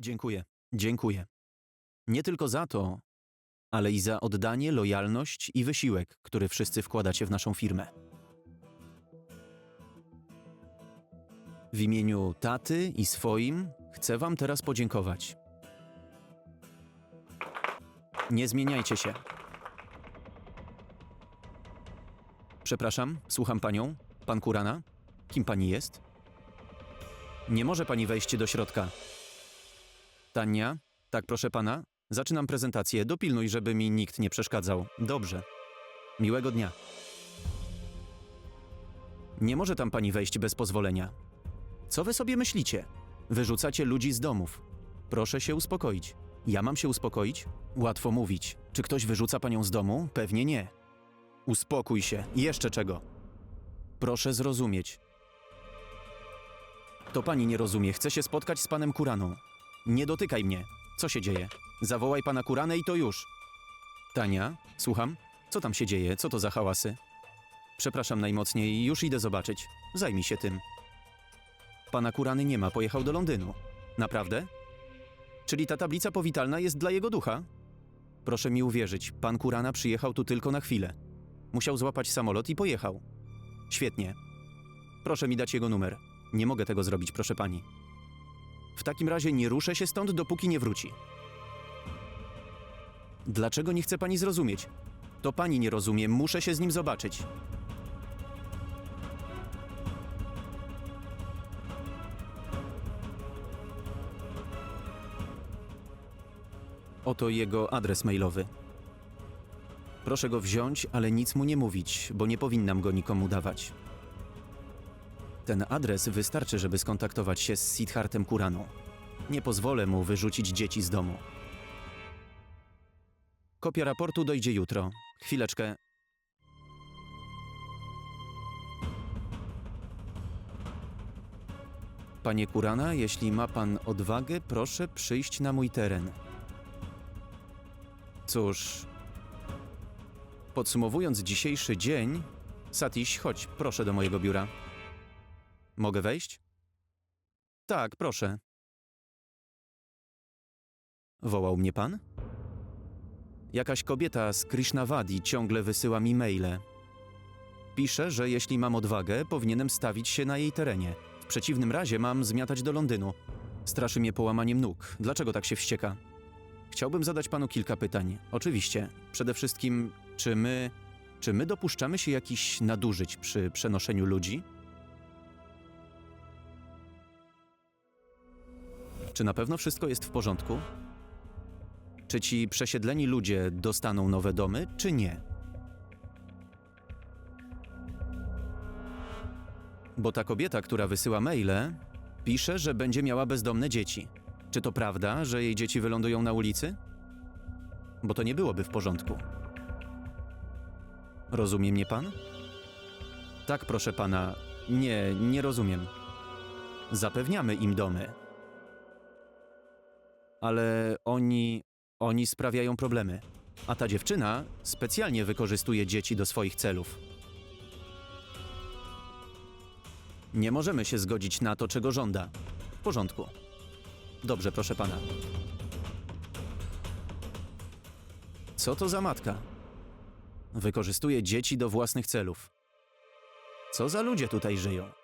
Dziękuję, dziękuję. Nie tylko za to, ale i za oddanie, lojalność i wysiłek, który wszyscy wkładacie w naszą firmę. W imieniu taty i swoim chcę Wam teraz podziękować. Nie zmieniajcie się. Przepraszam, słucham panią. Pan Kurana? Kim pani jest? Nie może pani wejść do środka. Tania? Tak, proszę pana. Zaczynam prezentację. Dopilnuj, żeby mi nikt nie przeszkadzał. Dobrze. Miłego dnia. Nie może tam pani wejść bez pozwolenia. Co wy sobie myślicie? Wyrzucacie ludzi z domów. Proszę się uspokoić. Ja mam się uspokoić? Łatwo mówić. Czy ktoś wyrzuca panią z domu? Pewnie nie. Uspokój się. Jeszcze czego? Proszę zrozumieć. To pani nie rozumie. Chcę się spotkać z panem Kuraną. Nie dotykaj mnie. Co się dzieje? Zawołaj pana Kuranę i to już. Tania, słucham? Co tam się dzieje? Co to za hałasy? Przepraszam najmocniej, już idę zobaczyć. Zajmij się tym. Pana Kurany nie ma, pojechał do Londynu. Naprawdę? Czyli ta tablica powitalna jest dla jego ducha? Proszę mi uwierzyć, pan Kurana przyjechał tu tylko na chwilę. Musiał złapać samolot i pojechał. Świetnie. Proszę mi dać jego numer. Nie mogę tego zrobić, proszę pani. W takim razie nie ruszę się stąd, dopóki nie wróci. Dlaczego nie chce pani zrozumieć? To pani nie rozumie, muszę się z nim zobaczyć. Oto jego adres mailowy. Proszę go wziąć, ale nic mu nie mówić, bo nie powinnam go nikomu dawać. Ten adres wystarczy, żeby skontaktować się z Siddhartem Kuraną. Nie pozwolę mu wyrzucić dzieci z domu. Kopia raportu dojdzie jutro. Chwileczkę. Panie Kurana, jeśli ma pan odwagę, proszę przyjść na mój teren. Cóż. Podsumowując dzisiejszy dzień, Satish, chodź, proszę do mojego biura. Mogę wejść? Tak, proszę. Wołał mnie pan? Jakaś kobieta z Krishnavadi ciągle wysyła mi maile. Pisze, że jeśli mam odwagę, powinienem stawić się na jej terenie. W przeciwnym razie mam zmiatać do Londynu. Straszy mnie połamaniem nóg. Dlaczego tak się wścieka? Chciałbym zadać panu kilka pytań. Oczywiście. Przede wszystkim, czy my. Czy my dopuszczamy się jakichś nadużyć przy przenoszeniu ludzi? Czy na pewno wszystko jest w porządku? Czy ci przesiedleni ludzie dostaną nowe domy, czy nie? Bo ta kobieta, która wysyła maile, pisze, że będzie miała bezdomne dzieci. Czy to prawda, że jej dzieci wylądują na ulicy? Bo to nie byłoby w porządku. Rozumie mnie pan? Tak, proszę pana. Nie, nie rozumiem. Zapewniamy im domy. Ale oni. oni sprawiają problemy. A ta dziewczyna specjalnie wykorzystuje dzieci do swoich celów. Nie możemy się zgodzić na to, czego żąda. W porządku. Dobrze, proszę pana. Co to za matka? Wykorzystuje dzieci do własnych celów. Co za ludzie tutaj żyją?